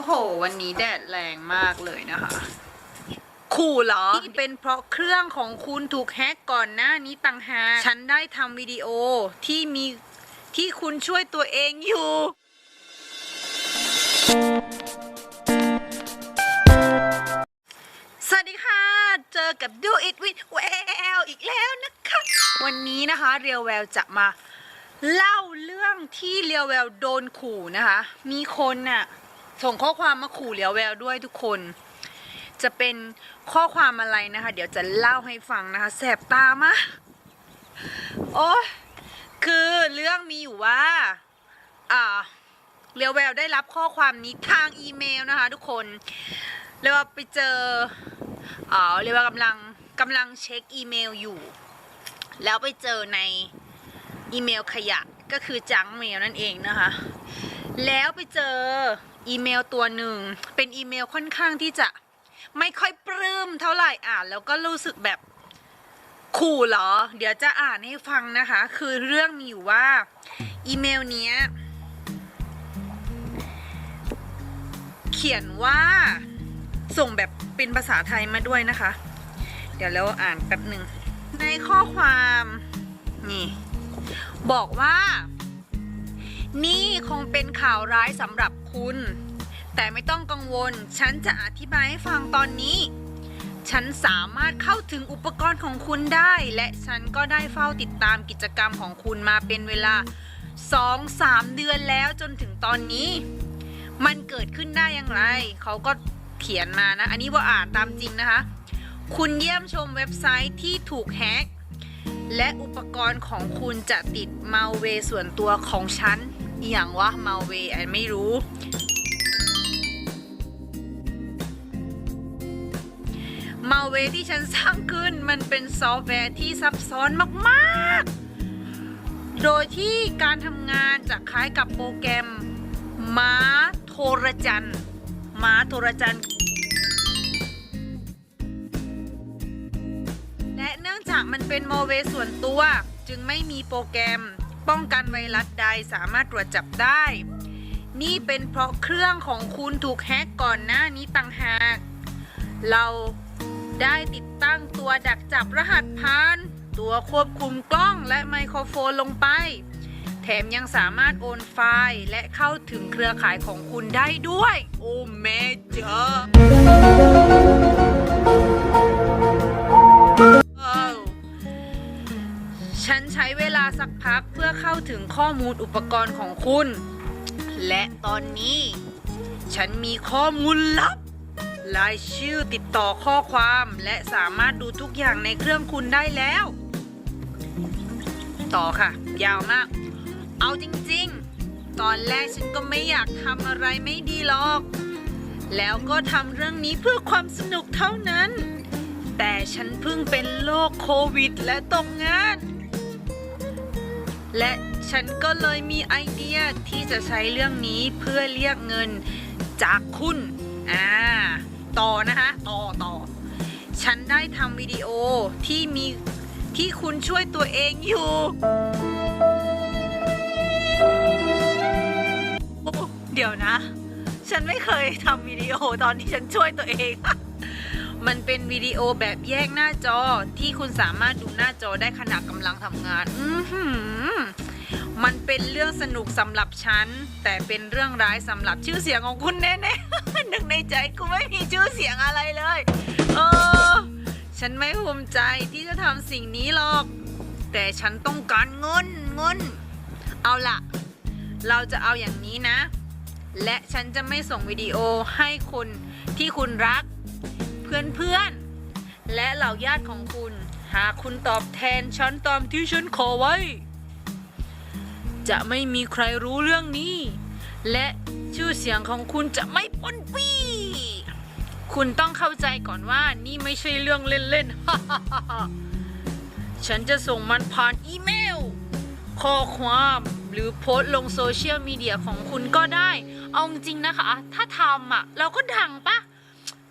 โอ้โห วันนี้แดดแรงมากเลยนะคะ ขู่เหรอที่เป็นเพราะเครื่องของคุณถูกแฮกก่อนหน้านี้ต่างหากฉันได้ทำวิดีโอที่มีที่คุณช่วยตัวเองอยู่ สวัสดีค่ะ เจอกับ Do It with Well อีกแล้วนะคะ วันนี้นะคะเรียวแววจะมา เล่าเรื่องที่เรียวแววโดนขู่นะคะ มีคนน่ะ ส่งข้อความมาขู่เรียวแววด้วยทุกคน จะเป็นข้อความอะไรนะคะ เดี๋ยวจะเล่าให้ฟังนะคะแสบตามากโอ้ยคือเรื่องมีอยู่ว่า อ่าเรียวแววได้รับข้อความนี้ทางอีเมลนะคะ ทุกคนเรียกว่าไปเจออ่อเรียกว่ากำลังกำลังเช็คอีเมลอยู่ แล้วไปเจอในอีเมลขยะก็คือจังเมลนั่นเองนะคะ แล้วไปเจอ อีเมลตัวหนึ่งเป็นอีเมลค่อนข้างที่จะไม่ค่อยปลื้มเท่าไหร่อ่านแล้วก็รู้สึกแบบขู่เหรอ เดี๋ยวจะอ่านให้ฟังนะคะ คือเรื่องมีอยู่ว่า อีเมลเนี้ย เขียนว่าส่งแบบเป็นภาษาไทยมาด้วยนะคะ เดี๋ยวเราอ่านแป๊บหนึ่ง ในข้อความ นี่ บอกว่า นี่คงเป็นข่าวร้ายสำหรับ คุณ แต่ไม่ต้องกังวล ฉันจะอธิบายให้ฟังตอนนี้ ฉันสามารถเข้าถึงอุปกรณ์ของคุณได้ และฉันก็ได้เฝ้าติดตามกิจกรรมของคุณมาเป็นเวลา 2-3 เดือนแล้วจนถึงตอนนี้ มันเกิดขึ้นได้อย่างไร เขาก็เขียนมานะ อันนี้ว่าอ่านตามจริงนะคะ คุณเยี่ยมชมเว็บไซต์ที่ถูกแฮกและอุปกรณ์ของคุณจะติดมาเวส่วนตัวของฉัน อหย่างวะมาเวอันไม่รู้มาเวที่ฉันสร้างขึ้นมันเป็นซอฟต์แวร์ที่ซับซ้อนมากๆ โดยที่การทำงานจะคล้ายกับโปรแกรมม้าโทรจันม้าโทรจันและเนื่องจากมันเป็นโมเวส่วนตัว จึงไม่มีโปรแกรม ป้องกันไวรัสใดสามารถตรวจจับได้ นี่เป็นเพราะเครื่องของคุณถูกแฮกก่อนหน้านี้ต่างหาก เราได้ติดตั้งตัวดักจับรหัสผ่าน ตัวควบคุมกล้องและไมโครโฟนลงไป แถมยังสามารถโอนไฟล์และเข้าถึงเครือข่ายของคุณได้ด้วย โอ้แม่เจ้า ถึงข้อมูลอุปกรณ์ของคุณ และตอนนี้ ฉันมีข้อมูลลับรายชื่อติดต่อข้อความและสามารถดูทุกอย่างในเครื่องคุณได้แล้ว ต่อค่ะ ยาวมาก เอาจริงๆ ตอนแรกฉันก็ไม่อยากทำอะไรไม่ดีหรอก แล้วก็ทำเรื่องนี้เพื่อความสนุกเท่านั้น แต่ฉันเพิ่งเป็นโรคโควิดและตกงาน และ ฉันก็เลยมีไอเดียที่จะใช้เรื่องนี้เพื่อเรียกเงินจากคุณอ่าต่อนะคะ ต่อต่อ ฉันได้ทำวิดีโอที่มีที่คุณช่วยตัวเองอยู่ เดี๋ยวนะ ฉันไม่เคยทำวิดีโอตอนที่ฉันช่วยตัวเอง มันเป็นวิดีโอแบบแยกหน้าจอที่คุณสามารถดูหน้าจอได้ขณะกำลังทำงาน อื มันเป็นเรื่องสนุกสำหรับฉัน แต่เป็นเรื่องร้ายสำหรับชื่อเสียงของคุณแน่ๆนึกในใจกูไม่มีชื่อเสียงอะไรเลยเออฉันไม่ภูมิใจที่จะทำสิ่งนี้หรอก แต่ฉันต้องการเงินเงินเอาล่ะ เราจะเอาอย่างนี้นะ และฉันจะไม่ส่งวิดีโอให้คนที่คุณรัก เพื่อนๆ และเหล่าญาติของคุณ หากคุณตอบแทนฉันตามที่ฉันขอไว้ จะไม่มีใครรู้เรื่องนี้ และชื่อเสียงของคุณจะไม่ปนปี้ คุณต้องเข้าใจก่อนว่านี่ไม่ใช่เรื่องเล่นๆ ฉันจะส่งมันผ่านอีเมล ข้อความหรือโพสต์ลงโซเชียลมีเดียของคุณก็ได้ เอาจริงนะคะ ถ้าทำอะ เราก็ดังปะ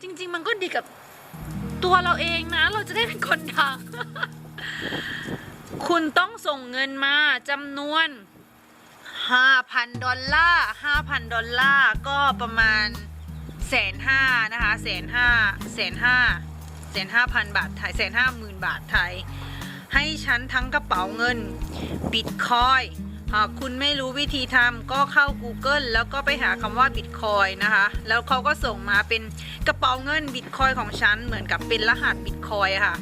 จริง ๆ มันก็ดีกับตัวเราเองนะ เราจะได้เป็นคนดัง คุณต้องส่งเงินมาจำนวน 5,000 ดอลลาร์ 5,000 ดอลลาร์ ก็ประมาณแสนห้านะคะแสนห้าแสนห้าแสนห้าพันบาทไทยแสนห้าหมื่นบาทไทย ให้ฉันทั้งกระเป๋าเงินบิตคอยหากคุณไม่รู้วิธีทำก็เข้า Google แล้วก็ไปหาคำว่าบิตคอยนะคะ แล้วเขาก็ส่งมาเป็นกระเป๋าเงินบิตคอยของฉัน เหมือนกับเป็นรหัสบิตคอยค่ะ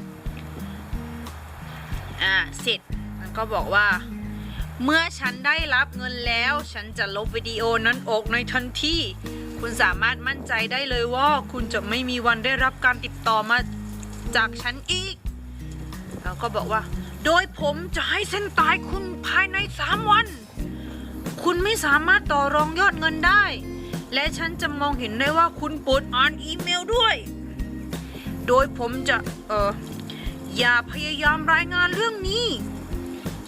อ่า เสร็จมันก็บอกว่า เมื่อฉันได้รับเงินแล้ว ฉันจะลบวิดีโอนั้นออกในทันทีคุณสามารถมั่นใจได้เลยว่าคุณจะไม่มีวันได้รับการติดต่อมาจากฉันอีก แล้วก็บอกว่า โดยผมจะให้เส้นตายคุณภายใน3วัน คุณไม่สามารถต่อรองยอดเงินได้ และฉันจะมองเห็นได้ว่าคุณปดอ่านอีเมลด้วย โดยผมจะเอออย่าพยายามรายงานเรื่องนี้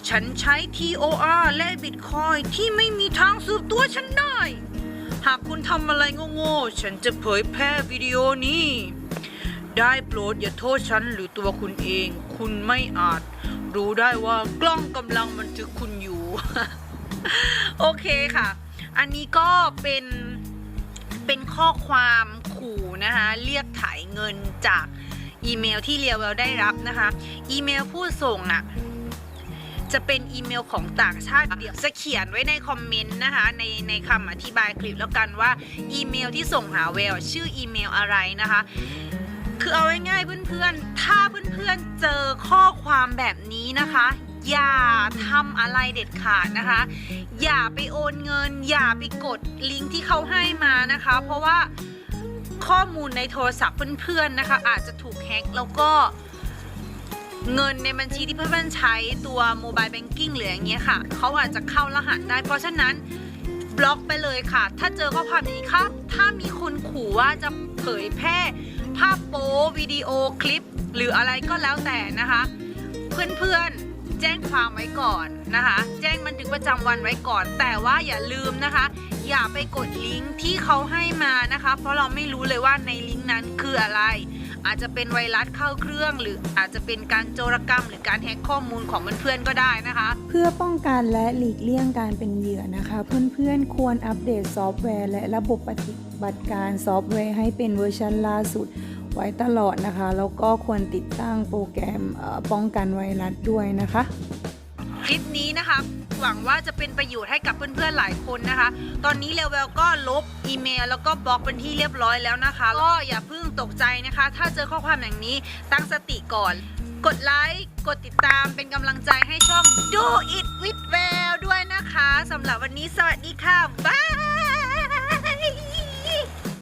ฉันใช้ TOR และ Bitcoin ที่ไม่มีทางสืบตัวฉันได้ หากคุณทำอะไรโง่ๆ ฉันจะเผยแพร่วิดีโอนี้ ได้โปรดอย่าโทษฉันหรือตัวคุณเอง คุณไม่อาจ รู้ได้ว่ากล้องกำลังบันทึกคุณอยู่ โอเคค่ะ อันนี้ก็เป็นเป็นข้อความขู่นะคะเรียกถ่ายเงินจากอีเมลที่เรียวเวลได้รับนะคะ อีเมลผู้ส่งอะ จะเป็นอีเมลของต่างชาติเดี๋ยวจะเขียนไว้ในคอมเมนต์นะคะ ในในคำอธิบายคลิปแล้วกันว่าอีเมลที่ส่งหาเวลชื่ออีเมลอะไรนะคะ คือเอาง่ายๆเพื่อนๆ ถ้าเพื่อนๆเจอข้อความแบบนี้นะคะอย่าทำอะไรเด็ดขาดนะคะ อย่าไปโอนเงิน อย่าไปกดลิงก์ที่เขาให้มานะคะ เพราะว่าข้อมูลในโทรศัพท์เพื่อนๆนะคะ อาจจะถูกแฮ็กแล้วก็ เงินในบัญชีที่เพื่อนๆใช้ตัวโมบายแบงกิ้งหรืออย่างเงี้ยค่ะ เขาอาจจะเข้ารหัสได้ เพราะฉะนั้นบล็อกไปเลยค่ะ ถ้าเจอข้อความนี้ครับ ถ้ามีคนขู่ว่าจะเผยแพร่ ภาพโป๊วิดีโอคลิป หรืออะไรก็แล้วแต่นะคะ เพื่อนๆแจ้งความไว้ก่อนนะคะ แจ้งบันทึกประจำวันไว้ก่อน แต่ว่าอย่าลืมนะคะ อย่าไปกดลิงก์ที่เขาให้มานะคะ เพราะเราไม่รู้เลยว่าในลิงก์นั้นคืออะไร อาจจะเป็นไวรัสเข้าเครื่อง หรืออาจจะเป็นการโจรกรรม หรือการแฮ็กข้อมูลของเพื่อนๆก็ได้นะคะ เพื่อป้องกันและหลีกเลี่ยงการเป็นเหยื่อนะคะ เพื่อนๆควรอัปเดตซอฟต์แวร์ และระบบปฏิบัติการซอฟต์แวร์ให้เป็นเวอร์ชันล่าสุดไว้ตลอดนะคะแล้วก็ควรติดตั้งโปรแกรมเอ่อป้องกันไวรัสด้วยนะคะ คลิปนี้นะคะ หวังว่าจะเป็นประโยชน์ให้กับเพื่อนๆหลายคนนะคะ ตอนนี้เลเวลก็ลบอีเมล แล้วก็บล็อกเป็นที่เรียบร้อยแล้วนะคะก็อย่าเพิ่งตกใจนะคะ ถ้าเจอข้อความอย่างนี้ตั้งสติก่อน กดไลค์กดติดตามเป็นกำลังใจให้ช่อง Do It with Well ด้วยนะคะสำหรับวันนี้สวัสดีค่ะบ๊าย